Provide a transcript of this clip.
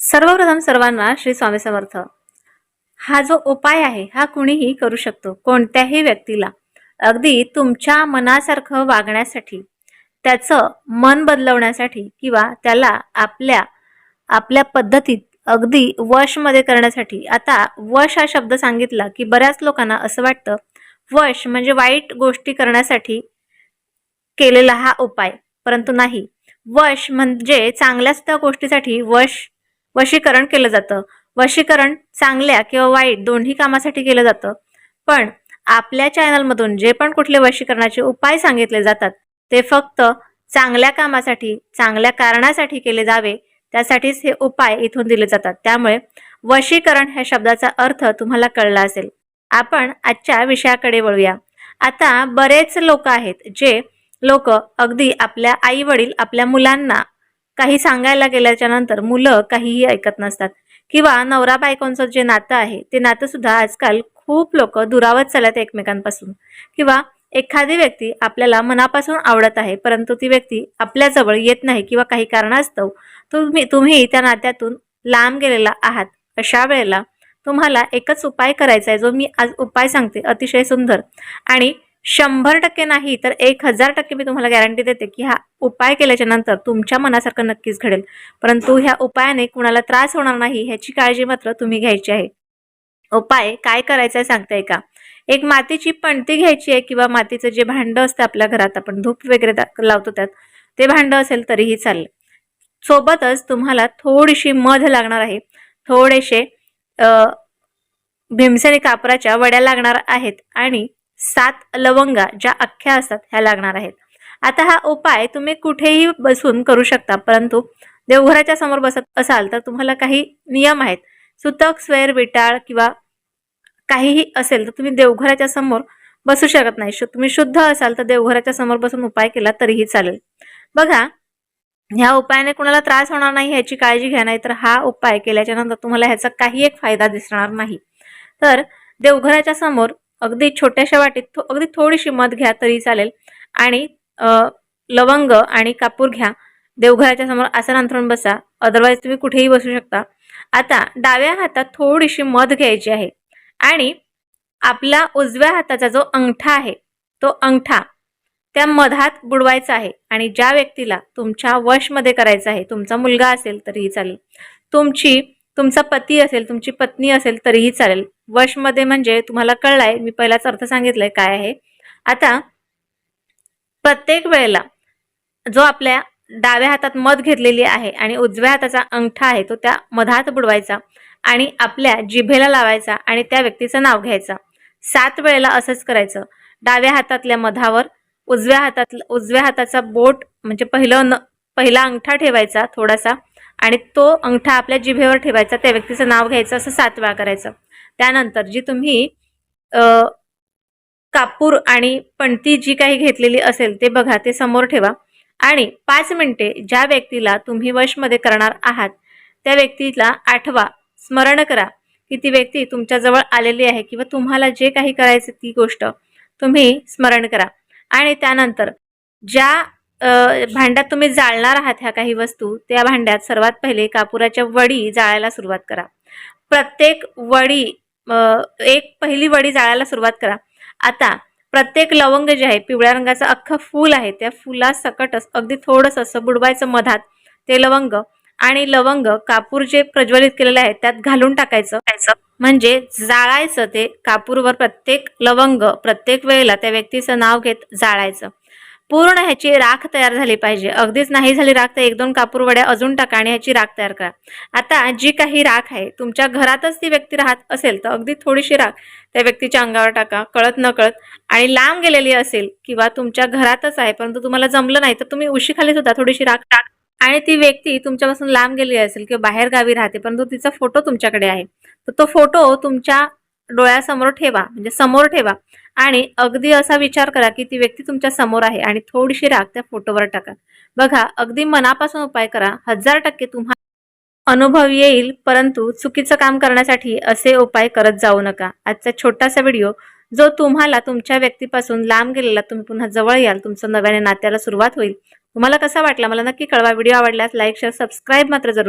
सर्वप्रथम सर्वांना श्री स्वामी समर्थ. हा जो उपाय आहे हा कुणीही करू शकतो कोणत्याही व्यक्तीला. अगदी तुमच्या मनासारखं वागण्यासाठी त्याचं मन बदलवण्यासाठी किंवा त्याला आपल्या आपल्या पद्धतीत अगदी वशमध्ये करण्यासाठी. आता वश हा शब्द सांगितला की बऱ्याच लोकांना असं वाटतं वश म्हणजे वाईट गोष्टी करण्यासाठी केलेला हा उपाय परंतु नाही. वश म्हणजे चांगल्याच त्या गोष्टीसाठी वश वशीकरण केलं जातं. वशीकरण चांगल्या किंवा वाईट दोन्ही कामासाठी केलं जातं. पण आपल्या चॅनलमधून जे पण कुठले वशीकरणाचे उपाय सांगितले जातात ते फक्त चांगल्या कामासाठी चांगल्या कारणासाठी केले जावे त्यासाठीच हे उपाय इथून दिले जातात. त्यामुळे वशीकरण ह्या शब्दाचा अर्थ तुम्हाला कळला असेल. आपण आजच्या विषयाकडे वळूया. आता बरेच लोक आहेत जे लोक अगदी आपल्या आई वडील आपल्या मुलांना काही सांगायला गेल्याच्यानंतर मुलं काहीही ऐकत नसतात. किंवा नवरा बायकोंचं जे नातं आहे ते नातं सुद्धा आजकाल खूप लोक दुरावत चालत एकमेकांपासून. किंवा एखादी व्यक्ती आपल्याला मनापासून आवडत आहे परंतु ती व्यक्ती आपल्याजवळ येत नाही किंवा काही कारणास्तव तुम्ही तुम्ही त्या नात्यातून लांब गेलेला आहात. अशा वेळेला तुम्हाला एकच उपाय करायचा आहे जो मी आज उपाय सांगते अतिशय सुंदर. आणि शंभर टक्के नाही तर एक हजार टक्के मी तुम्हाला गॅरंटी देते की हा उपाय केल्याच्यानंतर तुमच्या मनासारखं नक्कीच घडेल. परंतु ह्या उपायाने कुणाला त्रास होणार नाही ह्याची काळजी मात्र तुम्ही घ्यायची आहे. उपाय काय करायचं आहे सांगताय का? एक मातीची पणती घ्यायची आहे किंवा मातीचं जे भांडं असतं आपल्या घरात आपण धूप वगैरे दा- लावतो त्यात ते भांडं असेल तरीही चालेल. सोबतच तुम्हाला थोडीशी मध लागणार आहे. थोडेसे अ, भीमसेनी कापराच्या वड्या लागणार आहेत आणि सात लवंगा ज्या अख्ख्या असतात ह्या लागणार आहेत. आता हा उपाय तुम्ही कुठेही बसून करू शकता परंतु देवघराच्या समोर बसत असाल तर तुम्हाला काही नियम आहेत. सुतक स्वेर विटाळ किंवा काहीही असेल तर तुम्ही देवघराच्या समोर बसू शकत नाही. शु तुम्ही शुद्ध असाल तर देवघराच्या समोर बसून उपाय केला तरीही चालेल. बघा ह्या उपायाने कुणाला त्रास होणार नाही ह्याची काळजी घ्या नाही तर हा उपाय केल्याच्यानंतर तुम्हाला ह्याचा काही एक फायदा दिसणार नाही. तर देवघराच्या समोर अगदी छोट्याशा वाटीत थो अगदी थोडीशी मध घ्या तरी चालेल. आणि लवंग आणि कापूर घ्या. देवघराच्या समोर आसन अंथरून बसा. अदरवाईज तुम्ही कुठेही बसू शकता. आता डाव्या हातात थोडीशी मध घ्यायची आहे. आणि आपला उजव्या हाताचा जो अंगठा आहे तो अंगठा त्या मधात बुडवायचा आहे. आणि ज्या व्यक्तीला तुमच्या वशमध्ये करायचं आहे तुमचा मुलगा असेल तरीही चालेल. तुमची तुमचा पती असेल तुमची पत्नी असेल तरीही चालेल. वशमध्ये म्हणजे तुम्हाला कळलाय मी पहिलाच अर्थ सांगितलाय काय आहे. आता प्रत्येक वेळेला जो आपल्या डाव्या हातात मध घेतलेली आहे आणि उजव्या हाताचा अंगठा आहे तो त्या मधात बुडवायचा आणि आपल्या जिभेला लावायचा आणि त्या व्यक्तीचं नाव घ्यायचं. सात वेळेला असंच करायचं. डाव्या हातातल्या मधावर उजव्या हातात उजव्या हाताचा बोट म्हणजे पहिलं न पहिला अंगठा ठेवायचा थोडासा. आणि तो अंगठा आपल्या जिभेवर ठेवायचा त्या व्यक्तीचं नाव घ्यायचं असं सात वेळा करायचं. त्यानंतर जी तुम्ही कापूर आणि पणती जी काही घेतलेली असेल ते बघा ते समोर ठेवा. आणि पाच मिनिटे ज्या व्यक्तीला तुम्ही वशमध्ये करणार आहात त्या व्यक्तीला आठवा स्मरण करा की ती व्यक्ती तुमच्याजवळ आलेली आहे किंवा तुम्हाला जे काही करायचं ती गोष्ट तुम्ही स्मरण करा. आणि त्यानंतर ज्या भांड्यात तुम्ही जाळणार आहात ह्या काही वस्तू त्या भांड्यात सर्वात पहिले कापुराच्या वडी जाळायला सुरुवात करा. प्रत्येक वडी एक पहिली वडी जाळायला सुरुवात करा. आता प्रत्येक लवंग जे आहे पिवळ्या रंगाचं अख्खं फूल आहे त्या फुला सकटच अगदी थोडंसं असं बुडवायचं मधात ते लवंग आणि लवंग कापूर जे प्रज्वलित केलेले आहे त्यात घालून टाकायचं. म्हणजे जाळायचं ते कापूरवर प्रत्येक लवंग प्रत्येक वेळेला त्या व्यक्तीचं नाव घेत जाळायचं. पूर्ण ह्याची राख तयार झाली पाहिजे. अगदीच नाही झाली राख तर एक दोन कापूर वड्या अजून टाका आणि ह्याची राख तयार करा. आता जी काही राख आहे तुमच्या घरातच ती व्यक्ती राहत असेल तर अगदी थोडीशी राख त्या व्यक्तीच्या अंगावर टाका कळत न कळत. आणि लांब गेलेली असेल किंवा तुमच्या घरातच आहे परंतु तुम्हाला जमलं नाही तर तुम्ही उशीखाली सुद्धा थोडीशी राख टाक. आणि ती व्यक्ती तुमच्यापासून लांब गेलेली असेल किंवा बाहेर गावी राहते परंतु तिचा फोटो तुमच्याकडे आहे. तर तो फोटो तुमच्या डोळ्यासमोर ठेवा म्हणजे समोर ठेवा. आणि अगदी असा विचार करा की ती व्यक्ती तुमच्यासमोर आहे आणि थोडीशी राग त्या फोटोवर टाका. बघा अगदी मनापासून उपाय करा. हजार टक्के तुम्हाला अनुभव येईल परंतु चुकीचं काम करण्यासाठी असे उपाय करत जाऊ नका. आजचा छोटासा व्हिडिओ जो तुम्हाला तुमच्या व्यक्तीपासून लांब गेलेला तुम्ही पुन्हा जवळ याल तुमचं नव्याने नात्याला सुरुवात होईल. तुम्हाला कसा वाटला? मला नक्की कळवा. व्हिडिओ आवडल्यास लाईक शेअर सबस्क्राईब मात्र जरूर